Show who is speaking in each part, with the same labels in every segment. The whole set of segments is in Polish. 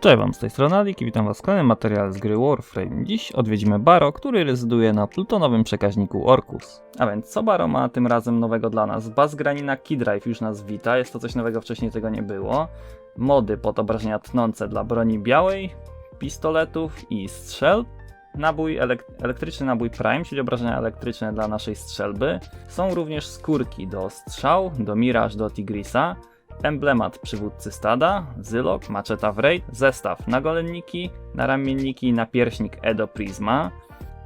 Speaker 1: Cześć wam, z tej strony Alik i witam was w kolejnym materiale z gry Warframe. Dziś odwiedzimy Baro, który rezyduje na plutonowym przekaźniku Orkus. A więc co Baro ma tym razem nowego dla nas? Baz granina Keydrive już nas wita, jest to coś nowego, wcześniej tego nie było. Mody pod obrażenia tnące dla broni białej, pistoletów i strzelb. Nabój elek elektryczny nabój Prime, czyli obrażenia elektryczne dla naszej strzelby. Są również skórki do strzał, do Mirage, do Tigrisa emblemat przywódcy stada, zylok, maczeta w raid, zestaw na golenniki, na ramienniki, na pierśnik Edo Prisma,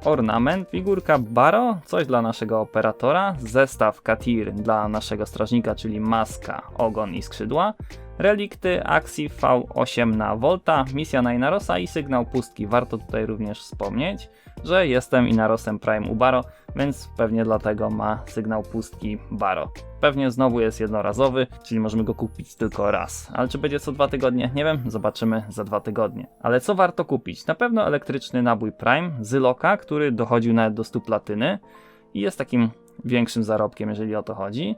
Speaker 1: ornament, figurka Baro, coś dla naszego operatora, zestaw Katir dla naszego strażnika, czyli maska, ogon i skrzydła, relikty, akcji V8 na Volta, misja na Inarosa i sygnał pustki. Warto tutaj również wspomnieć, że jestem Inarosem Prime u Baro, więc pewnie dlatego ma sygnał pustki Baro. Pewnie znowu jest jednorazowy, czyli możemy go kupić tylko raz. Ale czy będzie co dwa tygodnie? Nie wiem, zobaczymy za dwa tygodnie. Ale co warto kupić? Na pewno elektryczny nabój Prime Zyloka, który dochodził nawet do 100 platyny i jest takim większym zarobkiem, jeżeli o to chodzi.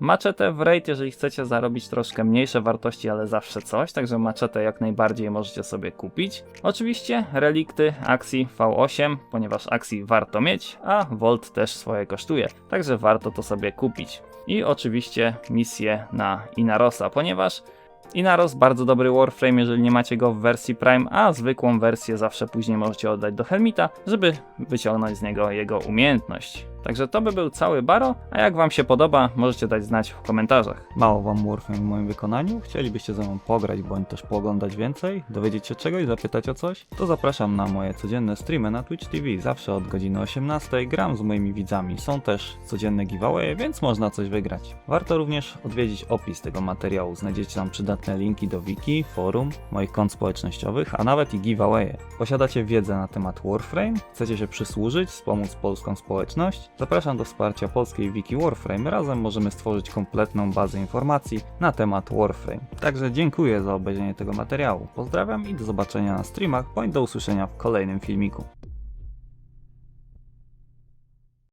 Speaker 1: Maczetę w raid, jeżeli chcecie zarobić troszkę mniejsze wartości, ale zawsze coś, także maczetę jak najbardziej możecie sobie kupić. Oczywiście relikty akcji V8, ponieważ akcji warto mieć, a Volt też swoje kosztuje, także warto to sobie kupić. I oczywiście misję na Inarosa, ponieważ Inaros bardzo dobry Warframe, jeżeli nie macie go w wersji Prime, a zwykłą wersję zawsze później możecie oddać do Helmita, żeby wyciągnąć z niego jego umiejętność. Także to by był cały Baro, a jak wam się podoba, możecie dać znać w komentarzach. Mało wam Warframe w moim wykonaniu? Chcielibyście ze mną pograć, bądź też pooglądać więcej? Dowiedzieć się czegoś, zapytać o coś? To zapraszam na moje codzienne streamy na Twitch TV. Zawsze od godziny 18 gram z moimi widzami. Są też codzienne giveawaye, więc można coś wygrać. Warto również odwiedzić opis tego materiału. Znajdziecie tam przydatne linki do wiki, forum, moich kont społecznościowych, a nawet i giveawaye. Posiadacie wiedzę na temat Warframe? Chcecie się przysłużyć, wspomóc polską społeczność? Zapraszam do wsparcia polskiej wiki Warframe. Razem możemy stworzyć kompletną bazę informacji na temat Warframe. Także dziękuję za obejrzenie tego materiału. Pozdrawiam i do zobaczenia na streamach, bądź do usłyszenia w kolejnym filmiku.